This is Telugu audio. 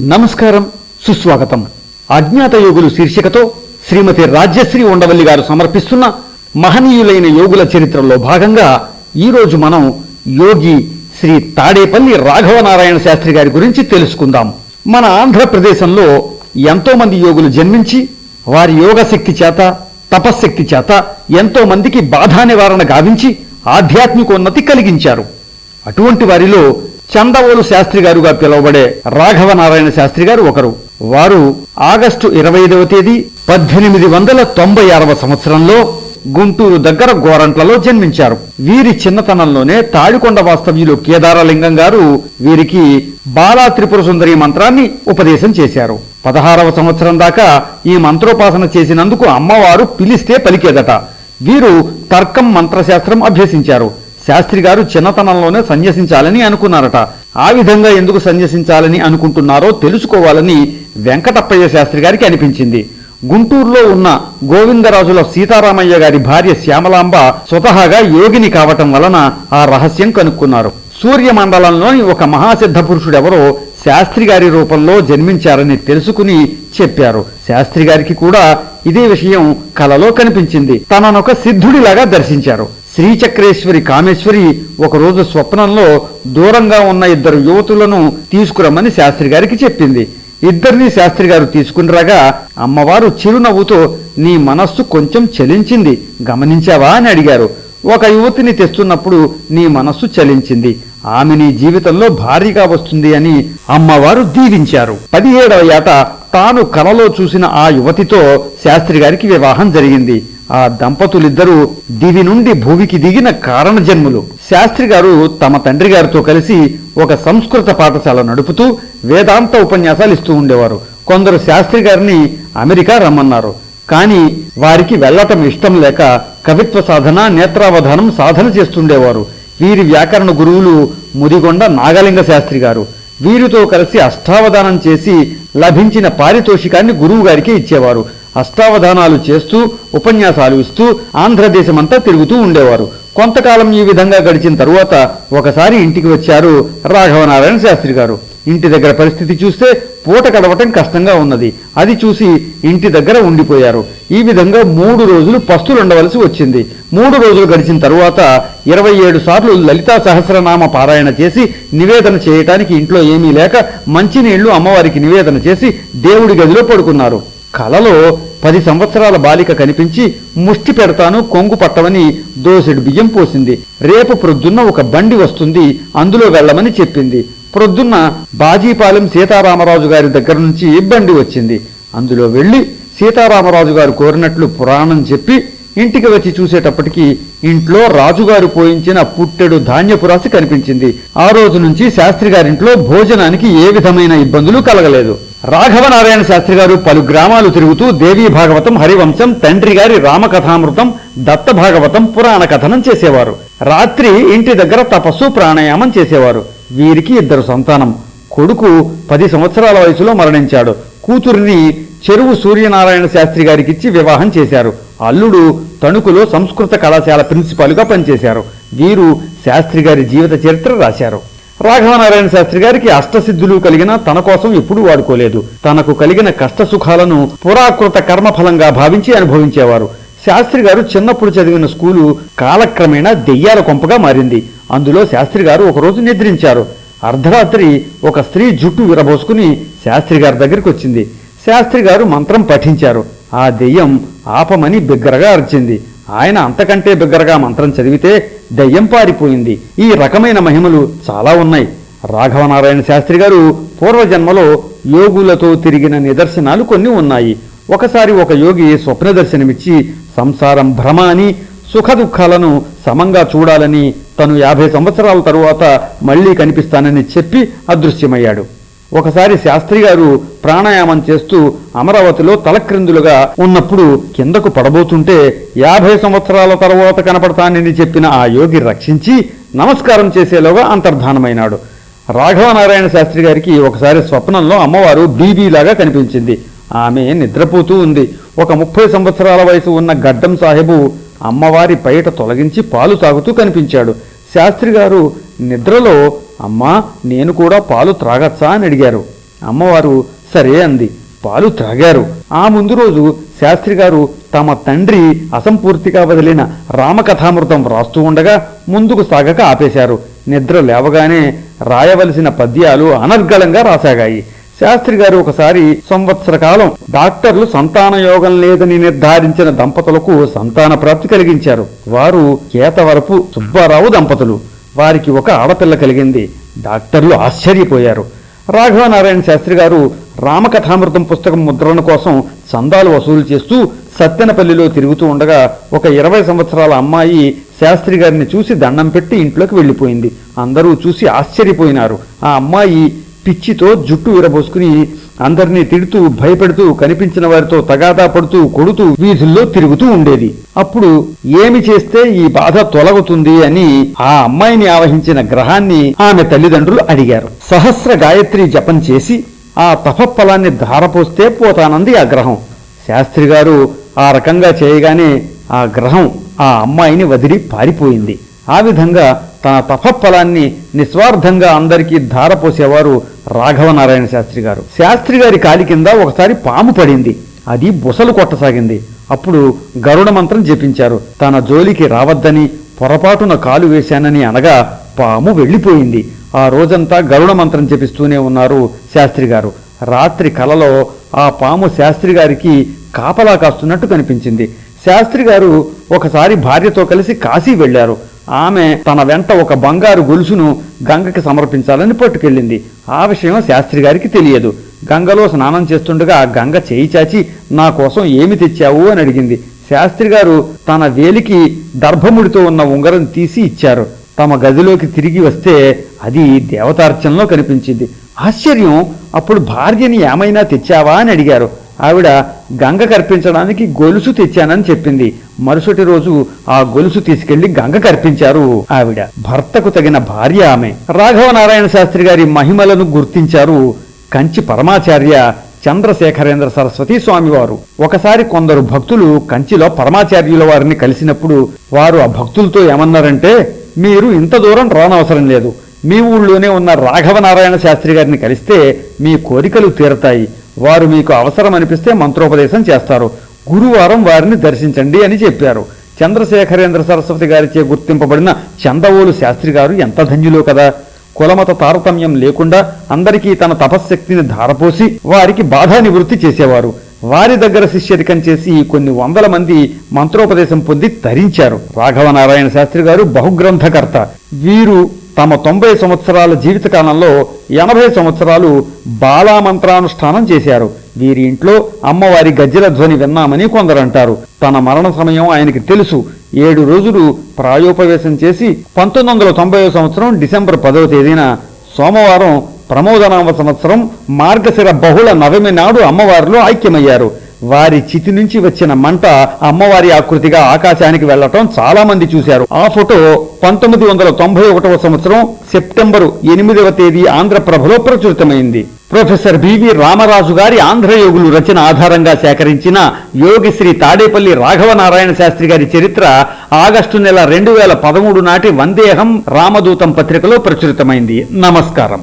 నమస్కారం సుస్వాగతం. అజ్ఞాత యోగులు శీర్షికతో శ్రీమతి రాజ్యశ్రీ ఉండవల్లి గారు సమర్పిస్తున్న మహనీయులైన యోగుల చరిత్రలో భాగంగా ఈరోజు మనం యోగి శ్రీ తాడేపల్లి రాఘవనారాయణ శాస్త్రి గారి గురించి తెలుసుకుందాం. మన ఆంధ్రప్రదేశంలో ఎంతోమంది యోగులు జన్మించి వారి యోగ శక్తి చేత తపశ్శక్తి చేత ఎంతోమందికి బాధా నివారణ గావించి ఆధ్యాత్మికోన్నతి కలిగించారు. అటువంటి వారిలో చందవోలు శాస్త్రి గారుగా పిలువబడే రాఘవ నారాయణ శాస్త్రి గారు ఒకరు. వారు ఆగస్టు ఇరవై ఐదవ తేదీ పద్దెనిమిది వందల తొంభై ఆరవ సంవత్సరంలో గుంటూరు దగ్గర గోరంట్లలో జన్మించారు. వీరి చిన్నతనంలోనే తాడికొండ వాస్తవ్యులు కేదారలింగం గారు వీరికి బాలా త్రిపుర సుందరి మంత్రాన్ని ఉపదేశం చేశారు. పదహారవ సంవత్సరం దాకా ఈ మంత్రోపాసన చేసినందుకు అమ్మవారు పిలిస్తే పలికేదట. వీరు తర్కం మంత్రశాస్త్రం అభ్యసించారు. శాస్త్రి గారు చిన్నతనంలోనే సన్యసించాలని అనుకున్నారట. ఆ విధంగా ఎందుకు సన్యసించాలని అనుకుంటున్నారో తెలుసుకోవాలని వెంకటప్పయ్య శాస్త్రి గారికి అనిపించింది. గుంటూరులో ఉన్న గోవిందరాజుల సీతారామయ్య గారి భార్య శ్యామలాంబ స్వతహాగా యోగిని కావటం వలన ఆ రహస్యం కనుక్కున్నారు. సూర్యమండలంలోని ఒక మహాసిద్ధ పురుషుడెవరో శాస్త్రి గారి రూపంలో జన్మించారని తెలుసుకుని చెప్పారు. శాస్త్రి గారికి కూడా ఇదే విషయం కలలో కనిపించింది. తననొక సిద్ధుడిలాగా దర్శించారు. శ్రీచక్రేశ్వరి కామేశ్వరి ఒకరోజు స్వప్నంలో దూరంగా ఉన్న ఇద్దరు యువతులను తీసుకురమ్మని శాస్త్రి గారికి చెప్పింది. ఇద్దరిని శాస్త్రి గారు తీసుకుని రాగా అమ్మవారు చిరునవ్వుతో నీ మనస్సు కొంచెం చలించింది గమనించావా? అని అడిగారు. ఒక యువతిని తెస్తున్నప్పుడు నీ మనస్సు చలించింది. ఆమె నీ జీవితంలో భారీగా వస్తుంది అని అమ్మవారు దీవించారు. పదిహేడవ ఏట తాను కలలో చూసిన ఆ యువతితో శాస్త్రి గారికి వివాహం జరిగింది. ఆ దంపతులిద్దరూ దివి నుండి భూమికి దిగిన కారణ జన్ములు. శాస్త్రి గారు తమ తండ్రి గారితో కలిసి ఒక సంస్కృత పాఠశాల నడుపుతూ వేదాంత ఉపన్యాసాలు ఇస్తూ ఉండేవారు. కొందరు శాస్త్రి గారిని అమెరికా రమ్మన్నారు. కానీ వారికి వెళ్ళటం ఇష్టం లేక కవిత్వ సాధన నేత్రావధానం సాధన చేస్తుండేవారు. వీరి వ్యాకరణ గురువులు ముదిగొండ నాగలింగ శాస్త్రి గారు. వీరితో కలిసి అష్టావధానం చేసి లభించిన పారితోషికాన్ని గురువు గారికి ఇచ్చేవారు. అష్టావధానాలు చేస్తూ ఉపన్యాసాలు ఇస్తూ ఆంధ్రదేశమంతా తిరుగుతూ ఉండేవారు. కొంతకాలం ఈ విధంగా గడిచిన తరువాత ఒకసారి ఇంటికి వచ్చారు రాఘవనారాయణ శాస్త్రి గారు. ఇంటి దగ్గర పరిస్థితి చూస్తే పూట గడవటం కష్టంగా ఉన్నది. అది చూసి ఇంటి దగ్గర ఉండిపోయారు. ఈ విధంగా మూడు రోజులు పస్తులు ఉండవలసి వచ్చింది. మూడు రోజులు గడిచిన తరువాత ఇరవై ఏడు సార్లు లలితా సహస్రనామ పారాయణ చేసి నివేదన చేయటానికి ఇంట్లో ఏమీ లేక మంచినీళ్ళు అమ్మవారికి నివేదన చేసి దేవుడి గదిలో పడుకున్నారు. కలలో పది సంవత్సరాల బాలిక కనిపించి ముష్టి పెడతాను కొంగు పట్టవని దోసెడు బియ్యం పోసింది. రేపు ప్రొద్దున్న ఒక బండి వస్తుంది అందులో వెళ్ళమని చెప్పింది. ప్రొద్దున్న బాజీపాలెం సీతారామరాజు గారి దగ్గర నుంచి బండి వచ్చింది. అందులో వెళ్ళి సీతారామరాజు గారు కోరినట్లు పురాణం చెప్పి ఇంటికి వచ్చి చూసేటప్పటికి ఇంట్లో రాజుగారు పోయించిన పుట్టెడు ధాన్యపురాసి కనిపించింది. ఆ రోజు నుంచి శాస్త్రి గారింట్లో భోజనానికి ఏ విధమైన ఇబ్బందులు కలగలేదు. రాఘవనారాయణ శాస్త్రి గారు పలు గ్రామాలు తిరుగుతూ దేవీ భాగవతం హరివంశం తండ్రి గారి రామకథామృతం దత్త భాగవతం పురాణ కథనం చేసేవారు. రాత్రి ఇంటి దగ్గర తపస్సు ప్రాణాయామం చేసేవారు. వీరికి ఇద్దరు సంతానం. కొడుకు పది సంవత్సరాల వయసులో మరణించాడు. కూతురిని చెరువు సూర్యనారాయణ శాస్త్రి గారికిచ్చి వివాహం చేశారు. అల్లుడు తణుకులో సంస్కృత కళాశాల ప్రిన్సిపాల్గా పనిచేశారు. వీరు శాస్త్రి గారి జీవిత చరిత్ర రాశారు. రాఘవనారాయణ శాస్త్రి గారికి అష్టసిద్ధులు కలిగిన తన కోసం ఎప్పుడూ వాడుకోలేదు. తనకు కలిగిన కష్ట సుఖాలను పురాకృత కర్మఫలంగా భావించి అనుభవించేవారు. శాస్త్రి గారు చిన్నప్పుడు చదివిన స్కూలు కాలక్రమేణా దెయ్యాల కొంపగా మారింది. అందులో శాస్త్రి గారు ఒకరోజు నిద్రించారు. అర్ధరాత్రి ఒక స్త్రీ జుట్టు విరబోసుకుని శాస్త్రి గారి దగ్గరికి వచ్చింది. శాస్త్రి గారు మంత్రం పఠించారు. ఆ దెయ్యం ఆపమని బిగ్గరగా అరిచింది. ఆయన అంతకంటే బిగ్గరగా మంత్రం చదివితే దయ్యం పారిపోయింది. ఈ రకమైన మహిమలు చాలా ఉన్నాయి. రాఘవనారాయణ శాస్త్రి గారు పూర్వజన్మలో యోగులతో తిరిగిన నిదర్శనాలు కొన్ని ఉన్నాయి. ఒకసారి ఒక యోగి స్వప్న దర్శనమిచ్చి సంసారం భ్రమ అని సుఖ దుఃఖాలను సమంగా చూడాలని తను యాభై సంవత్సరాల తరువాత మళ్ళీ కనిపిస్తానని చెప్పి అదృశ్యమయ్యాడు. ఒకసారి శాస్త్రి గారు ప్రాణాయామం చేస్తూ అమరావతిలో తలక్రిందులుగా ఉన్నప్పుడు కిందకు పడబోతుంటే యాభై సంవత్సరాల తర్వాత కనపడతానని చెప్పిన ఆ యోగి రక్షించి నమస్కారం చేసేలోగా అంతర్ధానమైనాడు. రాఘవనారాయణ శాస్త్రి గారికి ఒకసారి స్వప్నంలో అమ్మవారు బీబీలాగా కనిపించింది. ఆమె నిద్రపోతూ ఉంది. ఒక ముప్పై సంవత్సరాల వయసు ఉన్న గడ్డం సాహెబు అమ్మవారి పైట తొలగించి పాలు తాగుతూ కనిపించాడు. శాస్త్రి గారు నిద్రలో అమ్మా నేను కూడా పాలు త్రాగచ్చా? అని అడిగారు. అమ్మవారు సరే అంది. పాలు త్రాగారు. ఆ ముందు రోజు శాస్త్రి గారు తమ తండ్రి అసంపూర్తిగా వదిలిన రామకథామృతం వ్రాస్తూ ఉండగా ముందుకు సాగక ఆపేశారు. నిద్ర లేవగానే రాయవలసిన పద్యాలు అనర్గళంగా రాసాగాయి. శాస్త్రి గారు ఒకసారి సంవత్సర కాలం డాక్టర్లు సంతాన యోగం లేదని నిర్ధారించిన దంపతులకు సంతాన ప్రాప్తి కలిగించారు. వారు కేతవరపు సుబ్బారావు దంపతులు. వారికి ఒక ఆడపిల్ల కలిగింది. డాక్టర్లు ఆశ్చర్యపోయారు. రాఘవనారాయణ శాస్త్రి గారు రామకథామృతం పుస్తకం ముద్రణ కోసం చందాలు వసూలు చేస్తూ సత్తెనపల్లిలో తిరుగుతూ ఉండగా ఒక ఇరవై సంవత్సరాల అమ్మాయి శాస్త్రి గారిని చూసి దండం పెట్టి ఇంట్లోకి వెళ్ళిపోయింది. అందరూ చూసి ఆశ్చర్యపోయినారు. ఆ అమ్మాయి పిచ్చితో జుట్టు విరబోసుకుని అందరినీ తిడుతూ భయపెడుతూ కనిపించిన వారితో తగాదా పడుతూ కొడుతూ వీధుల్లో తిరుగుతూ ఉండేది. అప్పుడు ఏమి చేస్తే ఈ బాధ తొలగుతుంది అని ఆ అమ్మాయిని ఆవహించిన గ్రహాన్ని ఆమె తల్లిదండ్రులు అడిగారు. సహస్ర గాయత్రి జపం చేసి ఆ తపఫలాన్ని ధారపోస్తే పోతానంది ఆ గ్రహం. శాస్త్రి గారు ఆ రకంగా చేయగానే ఆ గ్రహం ఆ అమ్మాయిని వదిలి పారిపోయింది. ఆ విధంగా తన తపఫలాన్ని నిస్వార్థంగా అందరికీ ధారపోసేవారు రాఘవనారాయణ శాస్త్రి గారు. శాస్త్రి గారి కాలి కింద ఒకసారి పాము పడింది. అది బుసలు కొట్టసాగింది. అప్పుడు గరుడ మంత్రం జపించారు. తన జోలికి రావద్దని పొరపాటున కాలు వేశానని అనగా పాము వెళ్ళిపోయింది. ఆ రోజంతా గరుడ మంత్రం జపిస్తూనే ఉన్నారు శాస్త్రి గారు. రాత్రి కలలో ఆ పాము శాస్త్రి గారికి కాపలా కాస్తున్నట్టు కనిపించింది. శాస్త్రి గారు ఒకసారి భార్యతో కలిసి కాశీ వెళ్ళారు. ఆమె తన వెంట ఒక బంగారు గొలుసును గంగకి సమర్పించాలని పట్టుకెళ్ళింది. ఆ విషయం శాస్త్రి గారికి తెలియదు. గంగలో స్నానం చేస్తుండగా గంగ చేయి చాచి నా కోసం ఏమి తెచ్చావు? అని అడిగింది. శాస్త్రి గారు తన వేలికి దర్భముడితో ఉన్న ఉంగరం తీసి ఇచ్చారు. తమ గదిలోకి తిరిగి వస్తే అది దేవతార్చనలో కనిపించింది. ఆశ్చర్యం! అప్పుడు భార్యని ఏమైనా తెచ్చావా? అని అడిగారు. ఆవిడ గంగ కర్పించడానికి గొలుసు తెచ్చానని చెప్పింది. మరుసటి రోజు ఆ గొలుసు తీసుకెళ్ళి గంగ కర్పించారు ఆవిడ. భర్తకు తగిన భార్య ఆమె. రాఘవనారాయణ శాస్త్రి గారి మహిమలను గుర్తించారు కంచి పరమాచార్య చంద్రశేఖరేంద్ర సరస్వతి స్వామివారు. ఒకసారి కొందరు భక్తులు కంచిలో పరమాచార్యుల వారిని కలిసినప్పుడు వారు ఆ భక్తులతో ఏమన్నారంటే మీరు ఇంత దూరం రానవసరం లేదు. మీ ఊళ్ళోనే ఉన్న రాఘవనారాయణ శాస్త్రి గారిని కలిస్తే మీ కోరికలు తీరతాయి. వారు మీకు అవసరం అనిపిస్తే మంత్రోపదేశం చేస్తారు. గురువారం వారిని దర్శించండి అని చెప్పారు. చంద్రశేఖరేంద్ర సరస్వతి గారిచే గుర్తింపబడిన చందవోలు శాస్త్రి గారు ఎంత ధన్యులో కదా! కులమత తారతమ్యం లేకుండా అందరికీ తన తపశ్శక్తిని ధారపోసి వారికి బాధా నివృత్తి చేసేవారు. వారి దగ్గర శిష్యరికం చేసి కొన్ని వందల మంది మంత్రోపదేశం పొంది తరించారు. రాఘవనారాయణ శాస్త్రి గారు బహుగ్రంథకర్త. వీరు తమ తొంభై సంవత్సరాల జీవితకాలంలో ఎనభై సంవత్సరాలు బాలామంత్రానుష్ఠానం చేశారు. వీరి ఇంట్లో అమ్మవారి గజ్జల ధ్వని విన్నామని కొందరంటారు. తన మరణ సమయం ఆయనకి తెలుసు. ఏడు రోజులు ప్రాయోపవేశం చేసి పంతొమ్మిది వందల తొంభై సంవత్సరం డిసెంబర్ పదవ తేదీన సోమవారం ప్రమోదనామ సంవత్సరం మార్గశిర బహుళ నవమి నాడు అమ్మవారిలో ఐక్యమయ్యారు. వారి చితి నుంచి వచ్చిన మంట అమ్మవారి ఆకృతిగా ఆకాశానికి వెళ్ళటం చాలా మంది చూశారు. ఆ ఫోటో పంతొమ్మిది వందల తొంభై ఒకటవ సంవత్సరం సెప్టెంబరు ఎనిమిదవ తేదీ ఆంధ్రప్రభలో ప్రచురితమైంది. ప్రొఫెసర్ బివి రామరాజు గారి ఆంధ్రయోగులు రచన ఆధారంగా సేకరించిన యోగిశ్రీ తాడేపల్లి రాఘవనారాయణ శాస్త్రి గారి చరిత్ర ఆగస్టు నెల రెండు వేల పదమూడు నాటి వందేహం రామదూతం పత్రికలో ప్రచురితమైంది. నమస్కారం.